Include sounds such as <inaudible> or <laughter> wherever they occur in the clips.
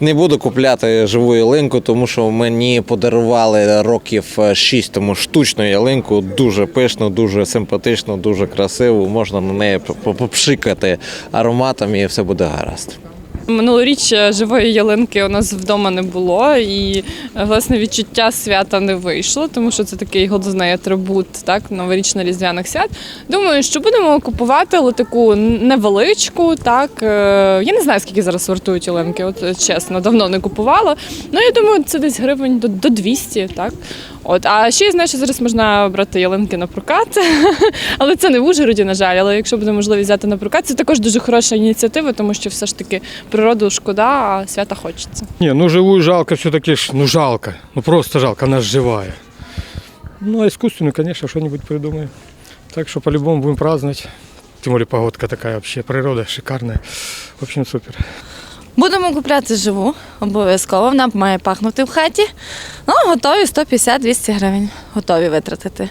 Не буду купляти живу ялинку, тому що мені подарували років 6 тому штучну ялинку, дуже пишну, дуже симпатичну, дуже красиву. Можна на неї поп- попшикати ароматом і все буде гаразд. Минулоріч е, живої ялинки у нас вдома не було, і е, власне відчуття свята не вийшло, тому що це такий головний атрибут так, новорічно-різдвяних свят. Думаю, що будемо купувати але таку невеличку. Так е, я не знаю, скільки зараз вартують ялинки, от чесно, давно не купувала. Ну я думаю, це десь гривень до, до 200, так. От, а ще я знаю, що зараз можна брати ялинки на прокат, <laughs> але це не в Ужгороді, на жаль. Але якщо буде можливість взяти на прокат, це також дуже хороша ініціатива, тому що все ж таки природу шкода, а свята хочеться. Не, ну живую жалко все-таки, ж, ну жалко, ну просто жалко, она ж живая. Ну а искусственную, конечно, что-нибудь придумаем. Так что по-любому будем праздновать. Тем более погодка такая вообще, природа шикарная. В общем, супер. Будемо купляти живу, обов'язково. Вона має пахнути в хаті. Ну, готові 150-200 гривень. Готові витратити.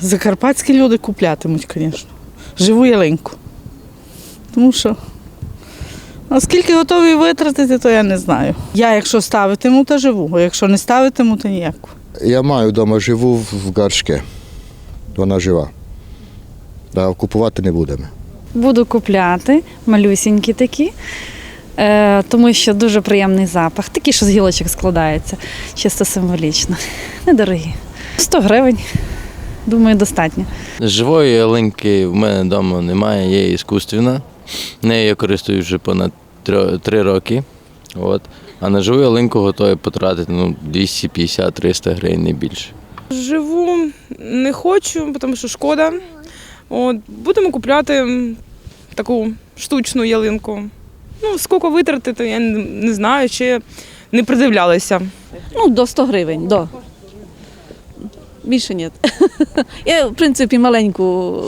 Закарпатські люди куплятимуть, звісно. Живу ялинку. Тому що. А скільки готові витратити, то я не знаю. Я, якщо ставитиму, то живу, а якщо не ставитиму, то ніяку. Я маю вдома живу в горшке. Вона жива. Да, купувати не будемо. Буду купляти малюсінькі такі, е, тому що дуже приємний запах. Такі, що з гілочок складаються, чисто символічно. Недорогі. 100 гривень. Думаю, достатньо. Живої ялинки в мене вдома немає, є іскусственна. Нею я користуюсь вже понад три роки. От. А на живу ялинку готовий потратити ну, 250-300 гривень, не більше. Живу не хочу, тому що шкода. От, будемо купляти таку штучну ялинку. Ну, скільки витратити, я не, знаю, ще не придивлялася. Ну, до 100 гривень, до. Більше ні. <laughs> Я, в принципі, маленьку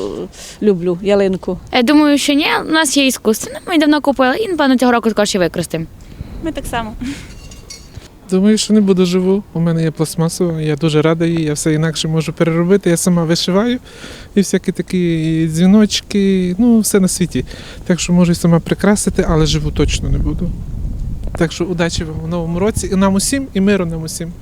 люблю ялинку. Я думаю, що ні. У нас є іскусственна, ми давно купили, і напевно цього року також і використаємо. Ми так само. Думаю, що не буду живу. У мене є пластмасова, я дуже рада їй, я все інакше можу переробити. Я сама вишиваю і всякі такі дзвіночки, ну все на світі. Так що можу і сама прикрасити, але живу точно не буду. Так що удачі вам у новому році і нам усім, і миру нам усім.